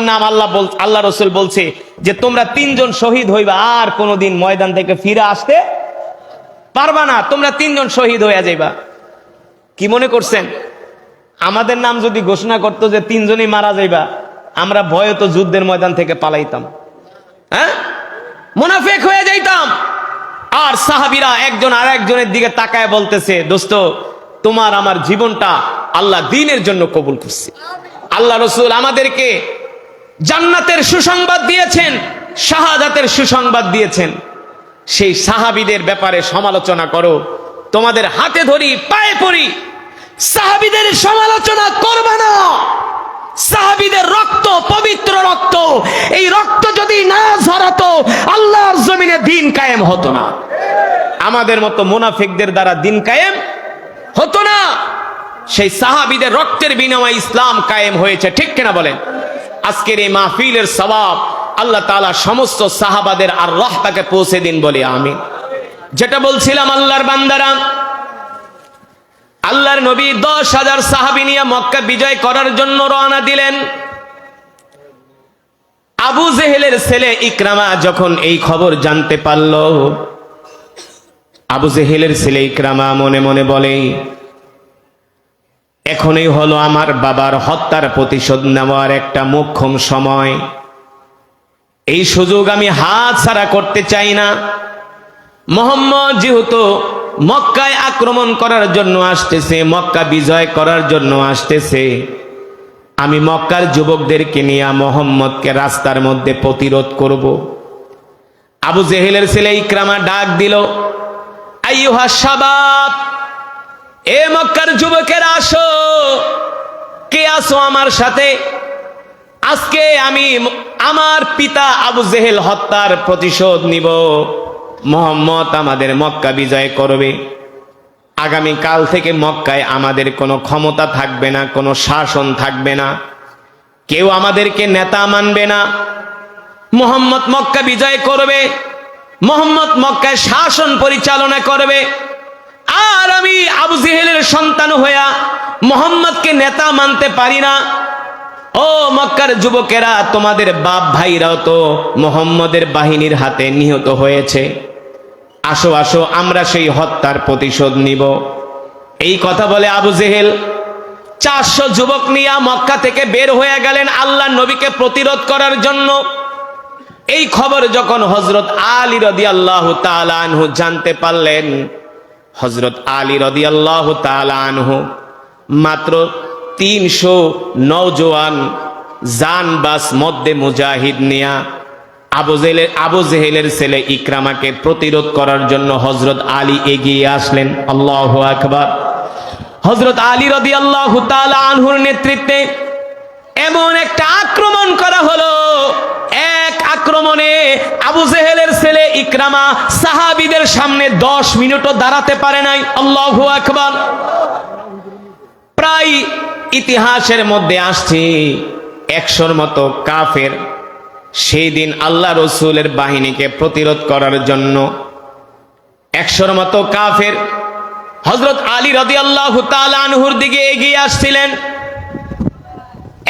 নাম আল্লাহ বল, আল্লাহ রসুল বলছে যে তোমরা তিনজন শহীদ হইবা, আর কোনোদিন ময়দান থেকে ফিরে আসতে পারবা না। তোমরা তিনজন শহীদ হইয়া যাইবা। কি মনে করছেন? আমাদের নাম যদি ঘোষণা করতো যে তিনজনই মারা যাইবা, আমরা ভয়ে তো যুদ্ধের ময়দান থেকে পালাইতাম। হ্যাঁ? মুনাফেক হয়ে যাইতাম। আর সাহাবিরা একজন আর একজনের দিকে তাকায় বলতেছে, দোস্ত, তোমার আমার জীবনটা আল্লাহ দিনের জন্য কবুল করছে। আল্লাহ রসুল আমাদেরকে জান্নাতের সুসংবাদ দিয়েছেন, শাহাদাতের সুসংবাদ দিয়েছেন। সেই সাহাবিদের ব্যাপারে সমালোচনা করো, তোমাদের হাতে ধরি, পায়ে পড়ি। সাহাবিদের সমালোচনা করবে না। সাহাবিদের রক্ত, পবিত্র রক্ত, এই রক্ত যদি না ঝরাতো, আল্লাহর জমিনে দিন কায়েম হতো না। আমাদের মতো মুনাফিকদের দ্বারা দিন কায়েম হতো না। সেই সাহাবিদের রক্তের বিনিময়ে ইসলাম কায়েম হয়েছে, ঠিক কিনা বলেন? আজকের এই মাহফিলের সবাব আল্লাহ তাআলা সমস্ত সাহাবাদের আর রহতাকে পৌঁছে দিন বলে আমি যেটা বলছিলাম আল্লাহর বান্দারা, আল্লাহর নবী দশ হাজার সাহাবি নিয়ে মক্কা বিজয় করার জন্য রওনা দিলেন। আবু জেহেলের ছেলে ইকরামা যখন এই খবর জানতে পারল, আবু জেহেলের ছেলে ইকরামা মনে মনে বলে এখনই হলো আমার বাবার হত্যার প্রতিশোধ নেওয়ার একটা মোক্ষম সময়। এই সুযোগ আমি হাত ছাড়া করতে চাই না। মোহাম্মদ যেহেতু মক্কায় আক্রমণ করার জন্য আসতেছে, মক্কা বিজয় করার জন্য আসতেছে, আমি মক্কার যুবকদেরকে নিয়ে মোহাম্মদকে রাস্তার মধ্যে প্রতিরোধ করব। আবু জেহেলের ছেলে ইকরামা ডাক দিল, আইয়ুহা শাবাব এ মক্কার যুবকেরা আসো। কে আসো আমার সাথে? আজকে আমি আমার পিতা আবু জেহেল হত্যার প্রতিশোধ নিব। মোহাম্মদ আমাদের মক্কা বিজয় করবে। আগামী কাল থেকে মক্কায় আমাদের কোনো ক্ষমতা থাকবে না, কোনো শাসন থাকবে না। কেউ আমাদেরকে নেতা মানবে না। মোহাম্মদ মক্কা বিজয় করবে। মোহাম্মদ মক্কায় শাসন পরিচালনা করবে। আর আমি আবু জেহেলের সন্তান হইয়া মোহাম্মদকে নেতা মানতে পারি না। ও মক্কার যুবকেরা, তোমাদের বাপ ভাইরাও তো মোহাম্মদের বাহিনীর হাতে নিহত হয়েছে। আসো আসো, আমরা সেই হত্যার প্রতিশোধ নিব। এই কথা বলে আবু জেহেল, চারশো যুবক নিয়ে মক্কা থেকে বের হয়ে গেলেন আল্লাহ নবীকে প্রতিরোধ করার জন্য। এই খবর যখন হজরত আলী রদি আল্লাহ আনহু জানতে পারলেন হজরত আলী রদি আল্লাহ আনহু মাত্র তিনশো নৌজওয়ান জান বাস মধ্যে মুজাহিদ নিয়া আবু জেলের আবু জেহেলের ছেলে ইকরামাকে প্রতিরোধ করার জন্য হজরত আলী এগিয়ে আসলেন। আল্লাহ আকবার। হজরত আলী রদি আল্লাহ আনহুর নেতৃত্বে এমন একটা আক্রমণ করা হলো। আক্রমণে আবু জেহেলের ছেলে ইকরামা সাহাবিদের সামনে দশ মিনিটও দাঁড়াতে পারে নাই। আল্লাহ আকবার। প্রায় ইতিহাসের মধ্যে আসছে একশোর মতো কাফের সেই দিন আল্লাহ রসুলের বাহিনীকে প্রতিরোধ করার জন্য একশোর মতো কাফের হজরত আলী রদি আল্লাহ আনহুর দিকে এগিয়ে আসছিলেন।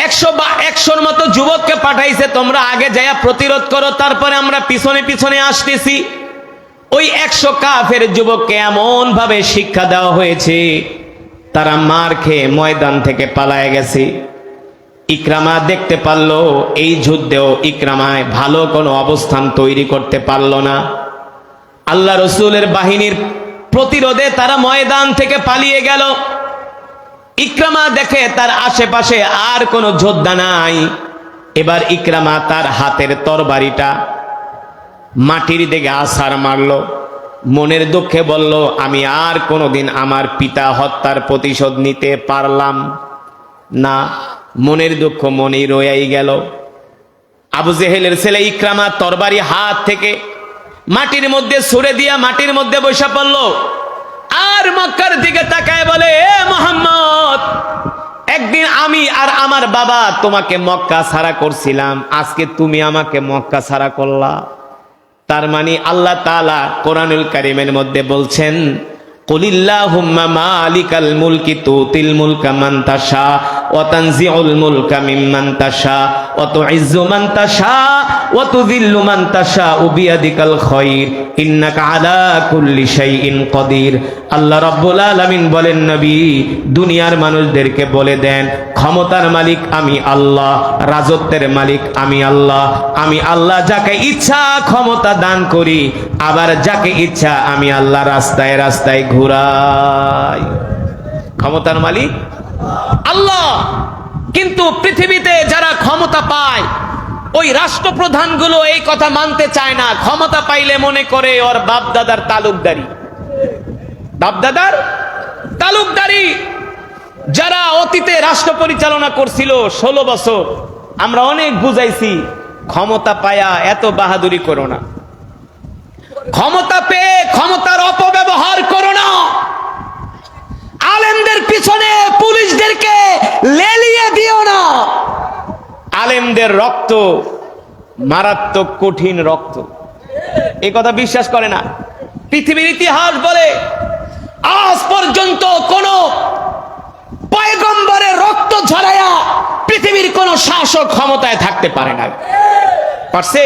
একশো বা একশোর মতো যুবককে পাঠাইছে, তোমরা আগে যাইয়া প্রতিরোধ করো, তারপরে আমরা পিছনে পিছনে আসতেছি। ওই একশো কাফের যুবককে এমন ভাবে শিক্ষা দেওয়া হয়েছে, তারা মার খেয়ে ময়দান থেকে পালায় গেছে। ইকরামা দেখতে পারল, এই যুদ্ধেও ইকরামায় ভালো কোনো অবস্থান তৈরি করতে পারল না। আল্লাহ রসুলের বাহিনীর প্রতিরোধে তারা ময়দান থেকে পালিয়ে গেল। ইকরামা দেখে তার আশেপাশে আর কোনো যোদ্ধা নাই। এবার ইকরামা তার হাতের তরবারিটা মাটির দিকে আছাড় মারলো, মনের দুঃখে বলল, আমি আর কোনোদিন আমার পিতা হত্যার প্রতিশোধ নিতে পারলাম না। মনের দুঃখ মনেই রয়াই গেল। আবু জেহেলের ছেলে ইকরামা তরবারি হাত থেকে মাটির মধ্যে ছুড়ে দিয়া মাটির মধ্যে বসে পড়ল। আর মক্কার দিকে তাকায় বলে, এ মোহাম্মদ, একদিন আমি আর আমার বাবা তোমাকে মক্কা ছাড়া করছিলাম, আজকে তুমি আমাকে মক্কা সারা করলা। তার মানে আল্লাহ তালা কোরআনুল কারিমের মধ্যে বলছেন, কুলিল্লাহুম্মা মালিকাল মুলকি তুতিল মুলকা মান তাশা। ওয়া তানজিউল মুলকা মিম্মান তাশা ওয়া তুইজ্জু মান তাশা ওয়া তুযিল্লু মান তাশা বিয়াদিকাল খায়র ইন্নাকা আলা কুল্লি শাইইন কদির। আল্লাহ বলেন, নবী, দুনিয়ার মানুষদেরকে বলে দেন, ক্ষমতার মালিক আমি আল্লাহ, রাজত্বের মালিক আমি আল্লাহ আমি আল্লাহ যাকে ইচ্ছা ক্ষমতা দান করি, আবার যাকে ইচ্ছা আমি আল্লাহ রাস্তায় রাস্তায় ঘুরাই। ক্ষমতার মালিক আল্লাহ কিন্তু পৃথিবীতে যারা ক্ষমতা পায়, ওই রাষ্ট্রপ্রধানগুলো এই কথা মানতে চায় না। ক্ষমতা পাইলে মনে করে ওর বাপ দাদার তালুকদারি। বাপ দাদার তালুকদারি। যারা অতীতে রাষ্ট্র পরিচালনা করছিল ষোলো বছর, আমরা অনেক বুঝাইছি, ক্ষমতা পায়া এত বাহাদুরি করো না। ক্ষমতা পেয়ে ক্ষমতার অপব্যবহার করো না। আলেমদের পিছনে পুলিশদেরকে লেলিয়ে দিও না। আলেমদের রক্ত মারাত্মক কঠিন রক্ত। এই কথা বিশ্বাস করে না। পৃথিবীর ইতিহাস বলে, আজ পর্যন্ত কোন পয়গম্বরের রক্ত ঝরায়া পৃথিবীর কোন শাসক ক্ষমতায় থাকতে পারে না পারছে?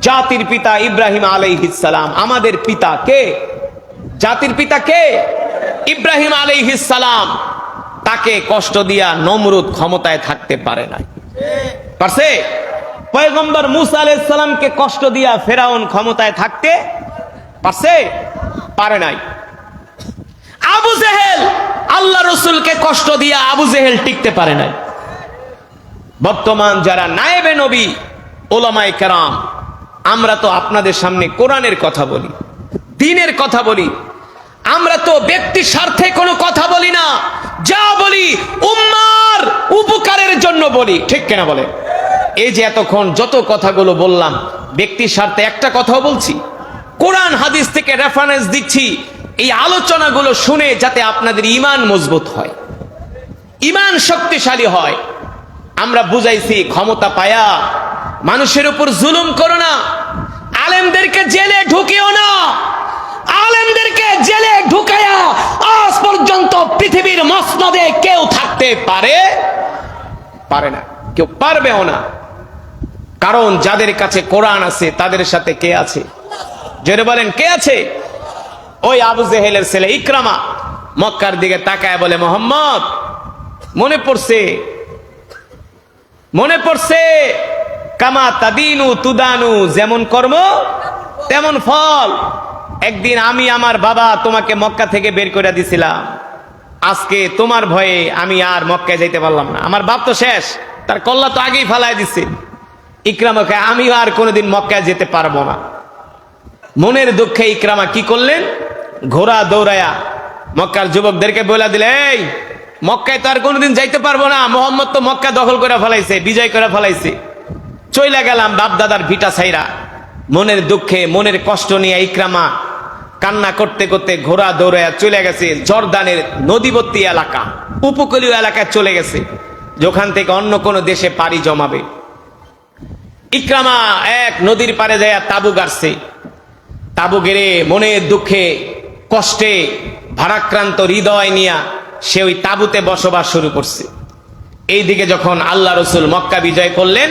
জাতির পিতা ইব্রাহিম আলাইহিসালাম আমাদের পিতা কে? জাতির পিতা কে? ইব্রাহিম আলাইহিসালাম তাকে কষ্ট দিয়া নমরুদ ক্ষমতায় থাকতে পারে নাই। পারছে? পয়গম্বর মুসা আলাইসালামকে কষ্ট দিয়া ফেরাউন ক্ষমতায় থাকতে পারছে? পারে নাই। আবু জেহেল, আল্লাহ রসুলকে কষ্ট দিয়া আবু জেহেল টিকতে পারে নাই। বর্তমান যারা নায়েবে নবী ওলামাই কেরাম, আমরা তো আপনাদের সামনে কোরআনের কথা বলি, দিনের কথা বলি আমরা তো ব্যক্তি স্বার্থে কোনো কথা বলি না। যা বলি উম্মার উপকারের জন্য বলি। ঠিক কেনা বলে? এই যে এতক্ষণ যত কথাগুলো বললাম, ব্যক্তির স্বার্থে একটা কথাও বলছি। কোরআন হাদিস থেকে রেফারেন্স দিচ্ছি, এই আলোচনাগুলো শুনে যাতে আপনাদের ইমান মজবুত হয়। ইমান শক্তিশালী হয়। আমরা বুঝাইছি, ক্ষমতা পায়া, মানুষের উপর জুলুম করো না। আলেমদেরকে জেলে ঢুকিও না। আলেমদেরকে জেলে ঢুকায়া আজ পর্যন্ত পৃথিবীর মসনদে কেউ থাকতে পারে? পারে না। কেউ পারবেও না। কারণ যাদের কাছে কোরআন আছে, তাদের সাথে কে আছে? জোরে বলেন, কে আছে? ওই আবু জেহেলের ছেলে ইকরামা মক্কার দিকে তাকায় বলে, মোহাম্মদ, মনে পড়ছে? মনে পড়ছে? কামা তাদিনু তুদানু, যেমন কর্ম, তেমন ফল। একদিন আমি আমার বাবা তোমাকে মক্কা থেকে বের করে দিছিলাম। আজকে তোমার ভয়ে আমি আর মক্কায় যাইতে পারলাম না। আমার বাপ তো শেষ, তার কল্লা তো আগেই ফালাই দিছে। ইকরামাকে আমি আর কোনোদিন মক্কায় যেতে পারব না। মনের দুঃখে ইকরামা কি করলেন? ঘোড়া দৌড়ায়া মক্কার যুবকদেরকে বলে দিলে, এই, মক্কায় তো আর কোনোদিন যাইতে পারব না। মোহাম্মদ তো মক্কা দখল করে ফেলাইছে, বিজয় করে ফেলাইছে। চইলা গেলাম বাপ দাদার ভিটা ছাইরা। মনের দুঃখে, মনের কষ্ট নিয়ে ইকরামা কান্না করতে করতে ঘোড়া দৌড়ায়া চলে গেছে জর্দানের নদীবর্তী এলাকা, উপকূলীয় এলাকায় চলে গেছে। যেখান থেকে অন্য কোনো দেশে পাড়ি জমাবে। ইকরামা এক নদীর পারে যায় তাবু গাড়ছে। তাবু গেড়ে মনের দুঃখে, কষ্টে, ভারাক্রান্ত হৃদয় নিয়া সে ওই তাবুতে বসবাস শুরু করছে। এইদিকে যখন আল্লাহ রসুল মক্কা বিজয় করলেন,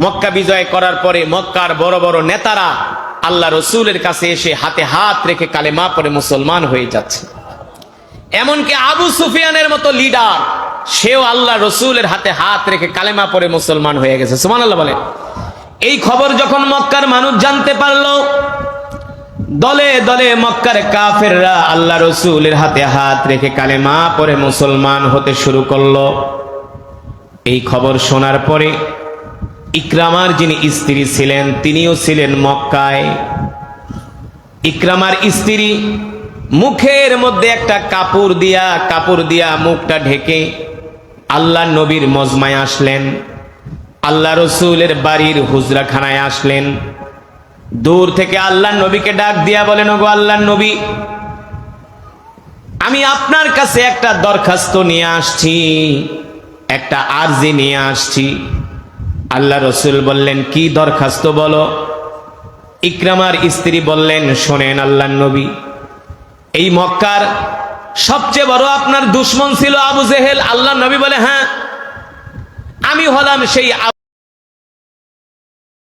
মক্কা বিজয় করার পরে মক্কার বড় বড় নেতারা আল্লাহ রসুলের কাছে এসে হাতে হাত রেখে কালেমা পরে মুসলমান হয়ে যাচ্ছে। এমনকি আবু সুফিয়ানের মতো লিডার, সেও আল্লাহ রসুলের হাতে হাত রেখে কালেমা পরে মুসলমান হয়ে গেছে। সুমান আল্লাহ বলে এই খবর যখন মক্কার মানুষ জানতে পারল, দলে দলে মক্কার কাফেররা আল্লাহ রসুলের হাতে হাত রেখে কালেমা পরে মুসলমান হতে শুরু করল। এই খবর শোনার পরে ইকরামার যিনি স্ত্রী ছিলেন, তিনিও ছিলেন মক্কায়। ইকরামার স্ত্রী মুখের মধ্যে একটা কাপড় দিয়া কাপড় দিয়া মুখটা ঢেকে আল্লাহ নবীর মজমায় আসলেন। আল্লাহ রসুলের বাড়ির হুজরাখানায় আসলেন। দূর থেকে আল্লাহ নবীকে ডাক দিয়া বলেন, ওগো আল্লাহ নবী, আমি আপনার কাছে একটা দরখাস্ত নিয়ে আসছি, একটা আরজি নিয়ে আসছি। আল্লাহ রসুল বললেন, কি দরখাস্ত বলো? ইকরামার স্ত্রী বললেন, শোনেন আল্লাহ নবী, এই মক্কার সবচেয়ে বড় আপনার দুশ্মন ছিল আবু জেহেল। আল্লাহ নবী বলে হ্যাঁ আমি হলাম সেই